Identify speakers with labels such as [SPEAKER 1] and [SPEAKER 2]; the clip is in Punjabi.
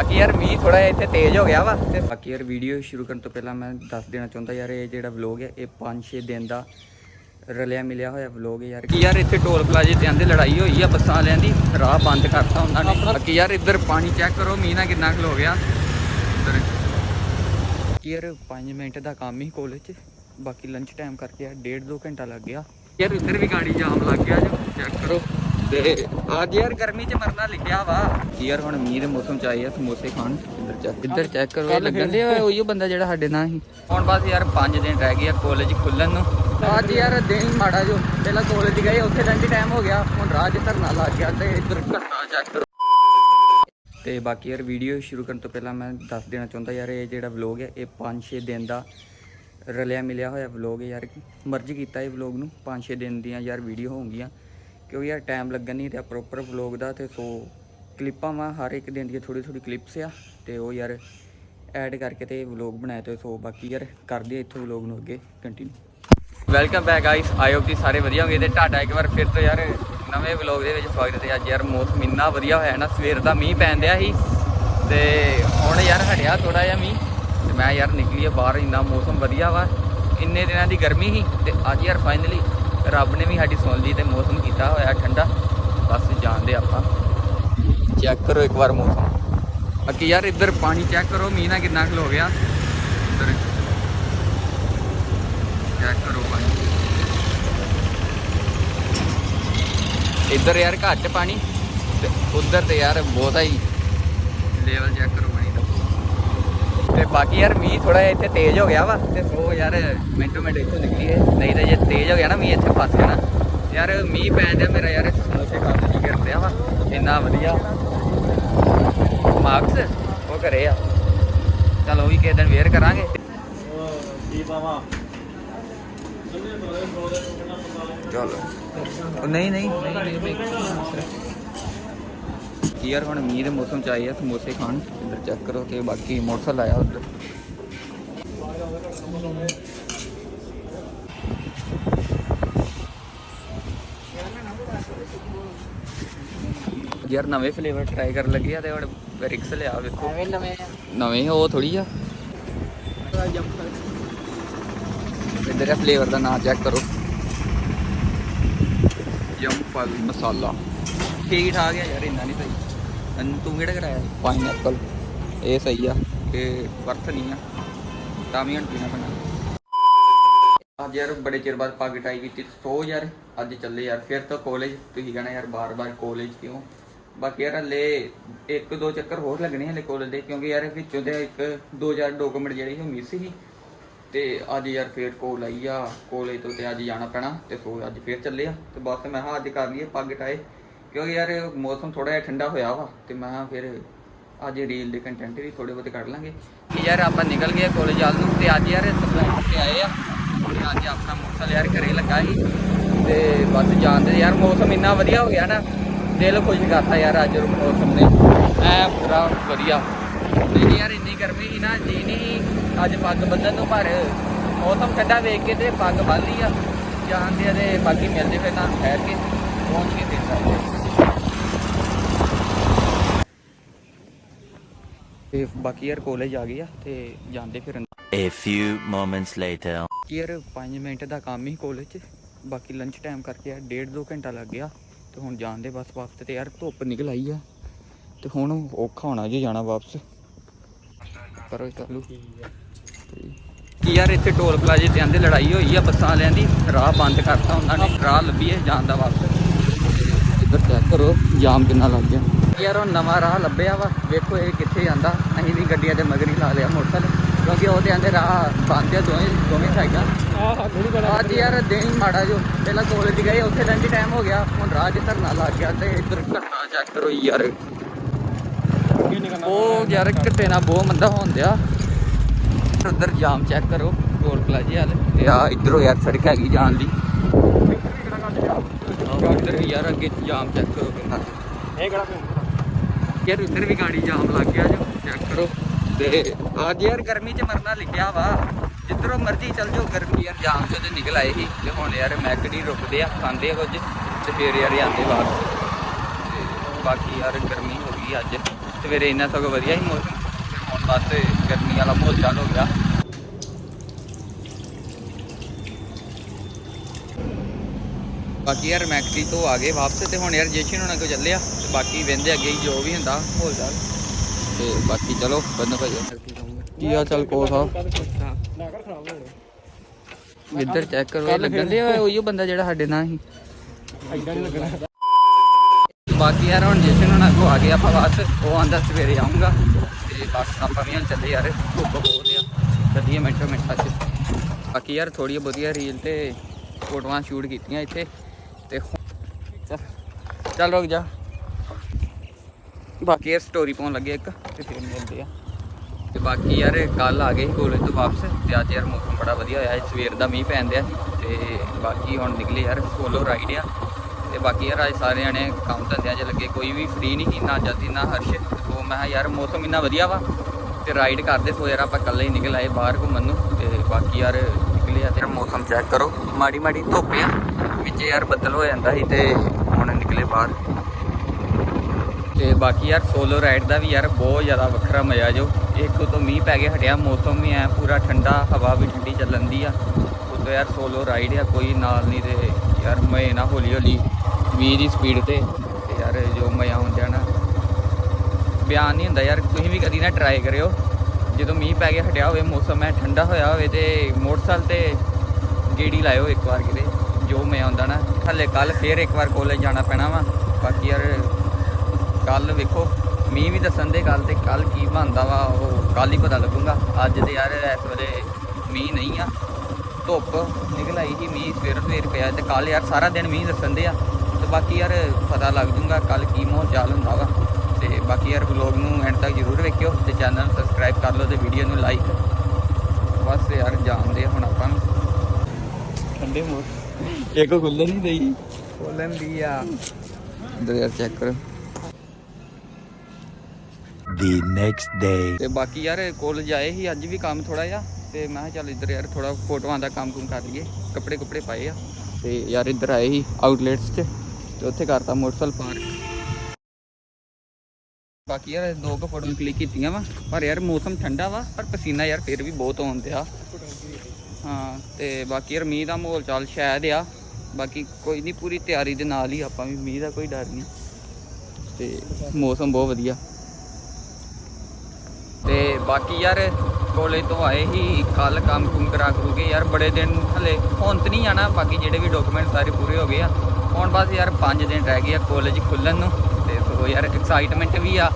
[SPEAKER 1] ਬਾਕੀ ਯਾਰ ਮੀਂਹ ਥੋੜਾ ਜਿਹਾ ਇੱਥੇ ਤੇਜ਼ ਹੋ ਗਿਆ ਵਾ ਤੇ ਬਾਕੀ ਯਾਰ ਵੀਡੀਓ ਸ਼ੁਰੂ ਕਰਨ ਤੋਂ ਪਹਿਲਾਂ ਮੈਂ ਦੱਸ ਦੇਣਾ ਚਾਹੁੰਦਾ ਯਾਰ ਇਹ ਜਿਹੜਾ ਵਲੌਗ ਹੈ ਇਹ 5-6 ਦਿਨ ਦਾ ਰਲਿਆ ਮਿਲਿਆ ਹੋਇਆ ਵਲੌਗ ਯਾਰ। ਕਿ ਯਾਰ ਇੱਥੇ ਟੋਲ ਪਲਾਜ਼ੇ ਤੇ ਆਂਦੇ ਲੜਾਈ ਹੋਈ ਆ ਬੱਸਾਂ ਵਾਲਿਆਂ ਦੀ ਰਾਹ ਬੰਦ ਕਰਤਾ ਉਹਨਾਂ ਨੇ। ਬਾਕੀ ਯਾਰ ਇੱਧਰ ਪਾਣੀ ਚੈੱਕ ਕਰੋ ਮੀਂਹ ਨਾਲ ਕਿੰਨਾ ਖਲੋ ਗਿਆ। ਇੱਧਰ। ਕਿ ਯਾਰ 5 ਮਿੰਟ ਦਾ ਕੰਮ ਹੀ ਕਾਲਜ 'ਚ ਬਾਕੀ ਲੰਚ ਟਾਈਮ ਕਰਕੇ ਯਾਰ ਡੇਢ ਦੋ ਘੰਟਾ ਲੱਗ ਗਿਆ। ਯਾਰ ਇੱਧਰ ਵੀ ਗਾੜੀ ਜਾਮ ਲੱਗ ਗਿਆ ਜੋ ਚੈੱਕ ਕਰੋ। ਤੇ ਅੱਜ ਯਾਰ ਗਰਮੀ 'ਚ ਮਰਨਾ ਲਿਖਿਆ ਵਾ। ਯਾਰ ਹੁਣ ਮੀਂਹ ਦੇ ਮੌਸਮ 'ਚ ਆਏ ਆ ਸਮੋਸੇ ਖਾਣ। ਇੱਧਰ ਚੈੱਕ। ਇੱਧਰ ਚੈੱਕ ਕਰੋ ਲੱਗਣ ਦੇ ਉਹੀ ਬੰਦਾ ਜਿਹੜਾ ਸਾਡੇ ਨਾਲ ਸੀ। ਹੁਣ ਬਸ ਯਾਰ 5 ਦਿਨ ਰਹਿ ਗਏ ਆ ਕਾਲਜ ਖੁੱਲਣ ਨੂੰ। ਅੱਜ ਯਾਰ ਦਿਨ ਹੀ ਮਾੜਾ ਜੋ। ਪਹਿਲਾਂ ਕਾਲਜ ਗਏ ਉੱਥੇ ਲੰਚ ਟਾਈਮ ਹੋ ਗਿਆ। ਹੁਣ ਰਾਹ 'ਚ ਧਰਨਾ ਲੱਗ ਗਿਆ ਤੇ ਇੱਧਰ ਧਰਨਾ ਚੈੱਕ ਕਰੋ। ਤੇ ਬਾਕੀ ਯਾਰ ਵੀਡੀਓ ਸ਼ੁਰੂ ਕਰਨ ਤੋਂ ਪਹਿਲਾਂ ਮੈਂ ਦੱਸ ਦੇਣਾ ਚਾਹੁੰਦਾ ਯਾਰ ਇਹ ਜਿਹੜਾ ਵਲੌਗ ਹੈ ਇਹ 5-6 ਦਿਨ ਦਾ ਰਲਿਆ ਮਿਲਿਆ ਹੋਇਆ ਵਲੌਗ ਹੈ ਯਾਰ। ਮਰਜ਼ੀ ਕੀਤਾ ਇਹ ਵਲੌਗ ਨੂੰ। 5-6 ਦਿਨ ਦੀਆਂ ਯਾਰ ਵੀਡੀਓ ਹੋਣਗੀਆਂ ਕਿਉਂਕਿ ਯਾਰ ਟਾਈਮ ਲੱਗਣ ਨਹੀਂ ਰਿਹਾ ਪ੍ਰੋਪਰ ਵਲੌਗ ਦਾ ਤੇ ਸੋ ਕਲਿੱਪਾਂ ਵਾ, ਹਰ ਇੱਕ ਦਿਨ ਦੀਆਂ ਥੋੜੀ ਥੋੜੀ ਕਲਿੱਪਸ ਆ ਤੇ ਉਹ ਯਾਰ ਐਡ ਕਰਕੇ ਤੇ ਵਲੌਗ ਬਣਾਏ ਤੇ ਸੋ ਬਾਕੀ ਯਾਰ ਕਰਦੇ ਆ ਇੱਥੋਂ ਵਲੌਗ ਨੂੰ ਅੱਗੇ continue welcome back guys I hope ਕਿ ਸਾਰੇ ਵਧੀਆ ਹੋਗੇ ਤੇ ਤੁਹਾਡਾ ਇੱਕ ਵਾਰ ਫਿਰ ਤੋਂ ਯਾਰ ਨਵੇਂ ਵਲੌਗ ਦੇ ਵਿੱਚ ਸਵਾਗਤ ਹੈ ਅੱਜ ਯਾਰ ਮੌਸਮ ਇੰਨਾ ਵਧੀਆ ਹੋਇਆ ਨਾ, ਸਵੇਰ ਦਾ ਮੀਂਹ ਪੈਣ ਦਿਆ ਸੀ ਤੇ ਹੁਣ ਯਾਰ ਹਟਿਆ ਥੋੜਾ ਜਿਹਾ ਮੀਂਹ ਤੇ ਮੈਂ ਯਾਰ ਨਿਕਲੀ ਆ ਬਾਹਰ, ਇੰਨਾ ਮੌਸਮ ਵਧੀਆ ਵਾ, ਇੰਨੇ ਦਿਨਾਂ ਦੀ ਗਰਮੀ ਸੀ ਤੇ ਅੱਜ ਯਾਰ ਫਾਈਨਲੀ ਰੱਬ ਨੇ ਵੀ ਸਾਡੀ ਸੁਣ ਲਈ ਤੇ ਮੌਸਮ ਕੀਤਾ ਹੋਇਆ ਠੰਡਾ, ਬਸ ਜਾਣਦੇ ਆਪਾਂ। ਚੈੱਕ ਕਰੋ ਇੱਕ ਵਾਰ ਮੌਸਮ। ਬਾਕੀ ਯਾਰ ਇੱਧਰ ਪਾਣੀ ਚੈੱਕ ਕਰੋ, ਮੀਂਹ ਨਾਲ ਕਿੰਨਾ ਖਲੋ ਗਿਆ। ਇੱਧਰ ਚੈੱਕ ਕਰੋ ਪਾਣੀ। ਇੱਧਰ ਯਾਰ ਘੱਟ ਪਾਣੀ ਤੇ ਉਧਰ ਤੇ ਯਾਰ ਬਹੁਤਾ ਹੀ। ਲੈਵਲ ਚੈੱਕ ਕਰੋ। ਬਾਕੀ ਯਾਰ ਮੀਂਹ ਥੋੜਾ ਜਿਹਾ ਇੱਥੇ ਤੇਜ਼ ਹੋ ਗਿਆ ਵਾ ਤੇ ਸੋ ਯਾਰ ਮਿੰਟੋ ਮਿੰਟ ਇੱਥੋਂ ਨਿਕਲੀਏ। ਨਹੀਂ ਤਾਂ ਜੇ ਤੇਜ਼ ਹੋ ਗਿਆ ਨਾ ਮੀਂਹ ਇੱਥੇ ਫਸ ਜਾਣਾ ਯਾਰ ਮੀਂਹ ਪੈਣ ਡਿਆ ਮੇਰਾ ਯਾਰ ਸਮੋਸੇ ਖਾਣ ਦੀ ਕਰਦੇ ਆ ਵਾ। ਇੰਨਾ ਵਧੀਆ। ਮਾਰਕਸ ਉਹ ਘਰੇ ਆ। ਚਲ ਉਹ ਵੀ ਕਿਸੇ ਦਿਨ ਵੇਅਰ ਕਰਾਂਗੇ। ਚਲੋ। ਉਹ ਨਹੀਂ। ਨਹੀਂ ਯਾਰ ਹੁਣ ਮੀਂਹ ਦੇ ਮੌਸਮ ਚ ਆਏ ਆ ਸਮੋਸੇ ਖਾਣ। ਇੱਧਰ ਚੈੱਕ ਕਰੋ ਤੇ ਬਾਕੀ ਮੋਟਰਸਾਈਕਲ ਆਇਆ ਉੱਧਰ। ਯਾਰ ਨਵੇਂ ਫਲੇਵਰ ਟਰਾਈ ਕਰਨ ਲੱਗੇ ਆ ਤੇ ਹੁਣ ਰਿਕਸ ਲਿਆ ਵੇਖੋ।
[SPEAKER 2] ਨਵੇਂ
[SPEAKER 1] ਨਵੇਂ। ਉਹ ਥੋੜੀ ਆ। ਇੱਧਰ ਇਹ ਫਲੇਵਰ ਦਾ ਨਾਮ ਚੈੱਕ ਕਰੋ। ਯਮ ਮਸਾਲਾ। ਠੀਕ ਠਾਕ ਆ ਯਾਰ ਇੰਨਾ ਨਹੀਂ ਸਹੀ। ਤੂੰ ਕਿਹੜਾ ਕਰਾਇਆ ਪਾਈਨਐਪਲ ਇਹ ਸਹੀ ਆ। ਇਹ ਵਰਥ ਨਹੀਂ ਆ। ਤਾਂ ਵੀ ਹਣ ਪੀਣਾ ਪੈਣਾ। ਅੱਜ ਯਾਰ ਬੜੇ ਚਿਰ ਬਾਅਦ ਪੱਗ ਟਾਈ ਕੀਤੀ ਸੋ ਯਾਰ। ਅੱਜ ਚੱਲੇ ਯਾਰ ਫਿਰ ਤੋਂ ਕਾਲਜ ਤੁਸੀਂ ਕਹਣਾ ਯਾਰ ਬਾਰ-ਬਾਰ ਕਾਲਜ ਕਿਉਂ? ਬਾਕੀ ਯਾਰ ਹਲੇ ਇੱਕ ਦੋ ਚੱਕਰ ਹੋਰ ਲੱਗਣੇ ਹਲੇ ਕਾਲਜ ਦੇ ਕਿਉਂਕਿ ਯਾਰ ਵਿੱਚੋਂ ਦੇ ਇੱਕ 2000 ਡਾਕੂਮੈਂਟ ਜਿਹੜੇ ਸੀ ਮਿਸ ਸੀ ਤੇ ਅੱਜ ਯਾਰ ਫੇਰ ਕੋਲ ਆਈ ਆ। ਕਾਲਜ ਤੋਂ ਤੇ ਅੱਜ ਜਾਣਾ ਪੈਣਾ ਤੇ ਸੋ ਅੱਜ ਫੇਰ ਚੱਲੇ ਆ। ਤੇ ਬਸ ਮੈਂ ਹਾਂ ਅੱਜ ਕਰ ਲਈਏ ਪੱਗ ਟਾਏ। ਕਿਉਂਕਿ ਯਾਰ ਮੌਸਮ ਥੋੜਾ ਜਿਹਾ ਠੰਡਾ ਹੋਇਆ ਵਾ ਤੇ ਮੈਂ ਕਿਹਾ ਫਿਰ ਅੱਜ ਰੀਲ ਦੇ ਕੰਟੈਂਟ ਵੀ ਥੋੜੇ ਬਹੁਤੇ ਕੱਢ ਲਾਂਗੇ। ਕਿ ਯਾਰ ਆਪਾਂ ਨਿਕਲ ਗਏ ਕਾਲਜ ਵੱਲ ਨੂੰ ਤੇ ਅੱਜ ਯਾਰ ਸਪਲਾਈ ਤੇ ਆਏ ਆ। ਤੇ ਅੱਜ ਆਪਣਾ ਮੋਟਰਸਾਈਕਲ ਯਾਰ ਘਰੇ ਲੱਗਾ ਸੀ। ਤੇ ਬਸ ਜਾਣਦੇ ਯਾਰ ਮੌਸਮ ਇੰਨਾ ਵਧੀਆ ਹੋ ਗਿਆ ਨਾ, ਦਿਲ ਖੁਸ਼ ਕਰਤਾ ਯਾਰ ਅੱਜ ਮੌਸਮ ਨੇ। ਐ ਪੂਰਾ ਵਧੀਆ। ਨਹੀਂ ਯਾਰ ਇੰਨੀ ਗਰਮੀ ਸੀ ਨਾ, ਜੀ ਨਹੀਂ ਅੱਜ ਪੱਗ ਬੰਨਣ ਤੋਂ ਪਰ ਮੌਸਮ ਠੰਡਾ ਵੇਖ ਕੇ ਤੇ ਪੱਗ ਬੰਨ ਲਈ ਆ। ਜਾਣਦੇ ਆ ਤੇ ਬਾਕੀ ਮਿਲਦੇ ਫਿਰ ਤਾਂ ਠਹਿਰ ਕੇ, ਪਹੁੰਚ ਕੇ ਫਿਰ ਸਕਦੇ ਆ। ਤੇ ਬਾਕੀ ਯਾਰ ਕਾਲਜ ਆ ਗਏ ਆ ਤੇ ਜਾਂਦੇ ਫਿਰ
[SPEAKER 3] A few moments later.
[SPEAKER 1] ਕਿ ਯਾਰ 5 ਮਿੰਟ ਦਾ ਕੰਮ ਹੀ ਕਾਲਜ 'ਚ ਬਾਕੀ ਲੰਚ ਟਾਈਮ ਕਰਕੇ ਯਾਰ ਡੇਢ ਦੋ ਘੰਟਾ ਲੱਗ ਗਿਆ। ਤੇ ਹੁਣ ਜਾਣਦੇ ਬਸ ਵਾਪਸ ਤੇ ਯਾਰ ਧੁੱਪ ਨਿਕਲ ਆਈ ਆ। ਤੇ ਹੁਣ ਔਖਾ ਹੋਣਾ ਜੇ ਜਾਣਾ ਵਾਪਸ। ਕਰੋ ਚਾਲੂ। ਕਿ ਯਾਰ ਇੱਥੇ ਟੋਲ ਪਲਾਜ਼ੇ ਤੇ ਆਂਦੇ ਲੜਾਈ ਹੋਈ ਆ ਬੱਸਾਂ ਵਾਲਿਆਂ ਦੀ ਰਾਹ ਬੰਦ ਕਰਤਾ ਉਹਨਾਂ ਨੇ ਰਾਹ ਲੱਭੀਏ ਜਾਣ ਦਾ ਵਾਪਸ। ਇੱਧਰ ਚੈੱਕ ਕਰੋ ਜਾਮ ਕਿੰਨਾ ਲੱਗ ਗਿਆ। ਯਾਰ ਉਹ ਨਵਾਂ ਰਾਹ ਲੱਭਿਆ ਵਾ। ਵੇਖੋ ਇਹ ਕਿੱਥੇ ਜਾਂਦਾ। ਅਸੀਂ ਵੀ ਗੱਡੀਆਂ ਦੇ ਮਗਰ ਹੀ ਲਾ ਲਿਆ ਮੋਟਰਸਾਈਕਲ। ਕਿਉਂਕਿ ਉਹਦੇ ਆਂਦੇ ਰਾਹ ਬੰਦ ਆ ਦੋਵੇਂ ਦੋਵੇਂ ਸਾਈਡਾਂ।
[SPEAKER 2] ਆਹ ਥੋੜੀ ਬੜਾ
[SPEAKER 1] ਅੱਜ ਯਾਰ ਦਿਨ ਹੀ ਮਾੜਾ ਜੋ। ਪਹਿਲਾਂ ਕਾਲਜ ਗਏ ਉੱਥੇ ਲੰਚ ਟਾਈਮ ਹੋ ਗਿਆ। ਹੁਣ ਰਾਹ 'ਚ ਧਰਨਾ ਲੱਗ ਗਿਆ ਤੇ ਇੱਧਰ ਧਰਨਾ ਚੈੱਕ ਕਰੋ ਯਾਰ। ਉਹ ਯਾਰ ਕਿਤੇ ਨਾ ਬਹੁਤ ਮੰਦਾ ਹੋਣ ਦਿਆ। ਉਧਰ ਜਾਮ ਚੈੱਕ ਕਰੋ ਟੋਲ ਪਲਾਜ਼ੇ ਵਾਲੇ। ਤੇ ਆ ਇਧਰੋਂ ਯਾਰ ਸੜਕ ਹੈਗੀ ਜਾਣ ਦੀ। ਇੱਧਰ ਯਾਰ ਅੱਗੇ ਜਾਮ ਚੈੱਕ ਕਰੋ ਕਿੰਨਾ।
[SPEAKER 2] ਇਹ ਕਿਹੜਾ
[SPEAKER 1] ਯਾਰ ਉੱਧਰ ਵੀ ਗਾੜੀ ਜਾਮ ਲੱਗ ਗਿਆ ਜੋ। ਚੈੱਕ ਕਰੋ। ਤੇ ਅੱਜ ਯਾਰ ਗਰਮੀ 'ਚ ਮਰਨਾ ਲਿਖਿਆ ਵਾ ਜਿੱਧਰੋਂ ਮਰਜ਼ੀ ਚੱਲ ਜਾਓ ਗਰਮੀ ਯਾਰ ਜਾਮ 'ਚ ਤੇ ਨਿਕਲ ਆਏ ਸੀ। ਤੇ ਹੁਣ ਯਾਰ ਮੈਕਡੀ ਰੁਕਦੇ ਆ ਖਾਂਦੇ ਆ ਕੁਝ ਤੇ ਫੇਰ ਯਾਰ ਜਾਂਦੇ ਤੇ ਬਾਕੀ ਯਾਰ ਗਰਮੀ ਹੋ ਗਈ ਅੱਜ। ਸਵੇਰੇ ਇੰਨਾ ਸਗੋਂ ਵਧੀਆ ਸੀ ਮੌਸਮ ਹੁਣ ਬਸ ਗਰਮੀ ਵਾਲਾ ਮਾਹੌਲ ਚੱਲ ਹੋ ਗਿਆ। ਬਾਕੀ ਯਾਰ ਮੈਕਸੀ ਤੋਂ ਆ ਗਏ ਵਾਪਸ ਤੇ ਹੁਣ ਯਾਰ ਜੇਸ਼ਨ ਹੋਣਾ ਕੋ ਚੱਲਿਆ ਤੇ ਬਾਕੀ ਵੰਦੇ ਅੱਗੇ ਹੀ ਜੋ ਵੀ ਹੁੰਦਾ ਹੋ ਜਾ ਤੇ ਬਾਕੀ ਚਲੋ ਬੰਦ ਭਾਈ ਕੀ ਆ ਚੱਲ ਕੋ ਸਾਹਿਬ ਇੱਧਰ ਚੈੱਕ ਕਰੋ ਇਹ ਲੱਗਣ ਦੇ। ਉਹੀ ਬੰਦਾ ਜਿਹੜਾ ਸਾਡੇ ਨਾਲ ਸੀ।
[SPEAKER 2] ਐਡਾ ਨਹੀਂ ਲੱਗਣਾ।
[SPEAKER 1] ਬਾਕੀ ਯਾਰ ਹੁਣ ਜੇਸ਼ਨ ਹੋਣਾ ਕੋ ਆ ਗਏ ਆਪਾਂ ਬਸ ਉਹ ਆਂਦਾ ਸਵੇਰੇ ਆਉਂਗਾ ਤੇ ਬਸ ਆਪਾਂ ਵੀ ਹੁਣ ਚੱਲੇ ਯਾਰ ਧੁੱਪ ਬਹੁਤ ਆ। ਚੱਲੀਏ ਮਿੰਟੋ ਮਿੰਟਾਂ ਚ ਬਾਕੀ ਯਾਰ ਥੋੜੀ ਬਹੁਤੀਆਂ ਰੀਲ ਤੇ ਫੋਟੋਆਂ ਸ਼ੂਟ ਕੀਤੀਆਂ ਇੱਥੇ। ਤੇ ਚੱਲ ਚੱਲ ਰੁਕ ਜਾ। ਬਾਕੀ ਯਾਰ ਸਟੋਰੀ ਪਾਉਣ ਲੱਗੇ ਇੱਕ, ਤੇ ਫਿਰ ਮਿਲਦੇ ਆ। ਤੇ ਬਾਕੀ ਯਾਰ ਕੱਲ ਆ ਗਏ ਕੋਲਜ ਤੋਂ ਵਾਪਸ, ਤੇ ਅੱਜ ਯਾਰ ਮੌਸਮ ਬੜਾ ਵਧੀਆ ਹੋਇਆ ਹੈ ਸਵੇਰ ਦਾ ਮੀਂਹ ਪੈਣ ਦਿਆ। ਤੇ ਬਾਕੀ ਹੁਣ ਨਿਕਲੇ ਯਾਰ ਸੋਲੋ ਰਾਈਡ ਆ। ਤੇ ਬਾਕੀ ਯਾਰ ਅੱਜ ਸਾਰੇ ਜਣੇ ਕੰਮ ਧੰਦਿਆਂ 'ਚ ਲੱਗੇ, ਕੋਈ ਵੀ ਫ੍ਰੀ ਨਹੀਂ ਸੀ, ਨਾ ਜਦੀ ਨਾ ਹਰਸ਼। ਸੋ ਮੈਂ ਕਿਹਾ ਯਾਰ ਮੌਸਮ ਇੰਨਾ ਵਧੀਆ ਵਾ, ਤੇ ਰਾਈਡ ਕਰਦੇ ਸੋ ਯਾਰ ਆਪਾਂ ਇਕੱਲੇ ਹੀ ਨਿਕਲ ਆਏ ਬਾਹਰ ਘੁੰਮਣ ਨੂੰ। ਤੇ ਬਾਕੀ ਯਾਰ ਨਿਕਲੇ ਆ ਤੇ ਮੌਸਮ ਚੈੱਕ ਕਰੋ। ਮਾੜੀ ਮਾੜੀ ਧੁੱਪ ਆ। ਵਿੱਚ ਯਾਰ ਬੱਦਲ ਹੋ ਜਾਂਦਾ ਸੀ ਤੇ ਹੁਣ ਨਿਕਲੇ ਬਾਹਰ। ਤੇ ਬਾਕੀ ਯਾਰ ਸੋਲੋ ਰਾਈਡ ਦਾ ਵੀ ਯਾਰ ਬਹੁਤ ਜ਼ਿਆਦਾ ਵੱਖਰਾ ਮਜ਼ਾ ਜੋ। ਇੱਕ ਤੋਂ ਮੀਂਹ ਪੈ ਗਿਆ, ਹਟਿਆ ਮੌਸਮ ਵੀ ਐ, ਪੂਰਾ ਠੰਡਾ, ਹਵਾ ਵੀ ਠੰਡੀ ਚੱਲਣ ਦੀ ਆ। ਉਦੋਂ ਯਾਰ ਸੋਲੋ ਰਾਈਡ ਆ, ਕੋਈ ਨਾਲ ਨਹੀਂ ਤੇ ਯਾਰ ਮੈਂ ਨਾ ਹੌਲੀ ਹੌਲੀ 20 ਦੀ ਸਪੀਡ ਤੇ। ਯਾਰ ਜੋ ਮਜ਼ਾ ਹੁੰਦਾ ਨਾ। ਬਿਆਨ ਨਹੀਂ ਹੁੰਦਾ ਯਾਰ, ਤੁਸੀਂ ਵੀ ਕਦੀ ਨਾ ਟਰਾਈ ਕਰਿਓ। ਜਦੋਂ ਮੀਂਹ ਪੈ ਗਿਆ, ਹਟਿਆ ਹੋਵੇ, ਮੌਸਮ ਹੈ ਠੰਡਾ ਹੋਇਆ ਹੋਵੇ ਤੇ ਮੋਟਰਸਾਈਕਲ ਤੇ ਗੇੜੀ ਲਾਇਓ ਇੱਕ ਵਾਰ ਕਿਤੇ। ਜੋ ਮੈਂ ਆਉਂਦਾ ਨਾ, ਹਲੇ ਕੱਲ ਫੇਰ ਇੱਕ ਵਾਰ ਕਾਲਜ ਜਾਣਾ ਪੈਣਾ ਵਾ। ਬਾਕੀ ਯਾਰ ਕੱਲ ਵੇਖੋ, ਮੀਂਹ ਵੀ ਦੱਸਣ ਦੇ ਕੱਲ ਤੇ ਕੱਲ ਕੀ ਬਣਦਾ ਵਾ, ਉਹ ਕੱਲ ਹੀ ਪਤਾ ਲੱਗੂਗਾ। ਅੱਜ ਤੇ ਯਾਰ ਇਸ ਵੇਲੇ ਮੀਂਹ ਨਹੀਂ ਆ। ਧੁੱਪ ਨਿਕਲ ਆਈ ਸੀ, ਮੀਂਹ ਸਵੇਰ ਸਵੇਰ ਪਿਆ ਤੇ ਕੱਲ ਯਾਰ ਸਾਰਾ ਦਿਨ ਮੀਂਹ ਦੱਸਣ ਦੇ ਆ। ਤੇ ਬਾਕੀ ਯਾਰ ਪਤਾ ਲੱਗ ਜੂਗਾ ਕੱਲ ਕੀ ਮੋਹ ਚਾਲ ਹੁੰਦਾ ਵਾ। ਤੇ ਬਾਕੀ ਯਾਰ ਵਲੌਗ ਨੂੰ ਐਂਡ ਤੱਕ ਜ਼ਰੂਰ ਵੇਖਿਓ ਤੇ ਚੈਨਲ ਨੂੰ ਸਬਸਕ੍ਰਾਈਬ ਕਰ ਲਓ ਤੇ ਵੀਡੀਓ ਨੂੰ ਲਾਈਕ ਬਸ ਯਾਰ ਜਾਣਦੇ ਹੁਣ ਆਪਾਂ। ਨੂੰ ਠੰਡੇ ਮੋਹ ਇੱਕ ਖੁੱਲ੍ਹ ਨਹੀਂ। ਦਈ ਖੋਲਣ ਦੀ ਆ। ਇਧਰ ਯਾਰ ਚੈੱਕ ਕਰੋ।
[SPEAKER 3] The next day.
[SPEAKER 1] ਤੇ ਬਾਕੀ ਯਾਰ ਕਾਲਜ ਆਏ ਸੀ ਅੱਜ ਵੀ ਕੰਮ ਥੋੜਾ ਜਿਹਾ। ਤੇ ਮੈਂ ਕਿਹਾ ਚੱਲ ਇੱਧਰ ਯਾਰ ਥੋੜਾ ਫੋਟੋਆਂ ਦਾ ਕੰਮ ਕੁਮ ਕਰ ਲਈਏ। ਕੱਪੜੇ ਕੁਪੜੇ ਪਾਏ ਆ। ਤੇ ਯਾਰ ਇੱਧਰ ਆਏ ਸੀ ਆਊਟਲੈਟਸ 'ਚ ਤੇ ਉੱਥੇ ਕਰਤਾ ਮੋਟਰਸਾਈਕਲ ਪਾਰਕ ਬਾਕੀ ਯਾਰ ਦੋ ਕੁ ਫੋਟੋਆਂ ਕਲਿੱਕ ਕੀਤੀਆਂ ਵਾ। ਪਰ ਯਾਰ ਮੌਸਮ ਠੰਡਾ ਵਾ ਪਰ ਪਸੀਨਾ ਯਾਰ ਫਿਰ ਵੀ ਬਹੁਤ ਆਉਂਦੇ ਆ ਹਾਂ, ਤੇ ਬਾਕੀ ਯਾਰ ਮੀਂਹ ਦਾ ਮਾਹੌਲ ਚਾਲ ਸ਼ਾਇਦ ਆ। ਬਾਕੀ ਕੋਈ ਨਹੀਂ ਪੂਰੀ ਤਿਆਰੀ ਦੇ ਨਾਲ ਹੀ ਆਪਾਂ ਵੀ, ਮੀਂਹ ਦਾ ਕੋਈ ਡਰ ਨਹੀਂ ਤੇ ਮੌਸਮ ਬਹੁਤ ਵਧੀਆ। ਤੇ ਬਾਕੀ ਯਾਰ ਕਾਲਜ ਤੋਂ ਆਏ ਹੀ ਕੱਲ ਕੰਮ ਕੁਮ ਕਰਾ ਕਰੂਗੇ ਯਾਰ, ਬੜੇ ਦਿਨ ਹਲੇ ਹੁਣ ਤੇ ਨਹੀਂ ਜਾਣਾ, ਬਾਕੀ ਜਿਹੜੇ ਵੀ ਡਾਕੂਮੈਂਟ ਸਾਰੇ ਪੂਰੇ ਹੋ ਗਏ ਆ। ਹੁਣ ਬਸ ਯਾਰ 5 ਦਿਨ ਰਹਿ ਗਏ ਆ ਕਾਲਜ ਖੁੱਲਣ ਨੂੰ, ਤੇ ਸੋ ਯਾਰ ਐਕਸਾਈਟਮੈਂਟ ਵੀ ਆ।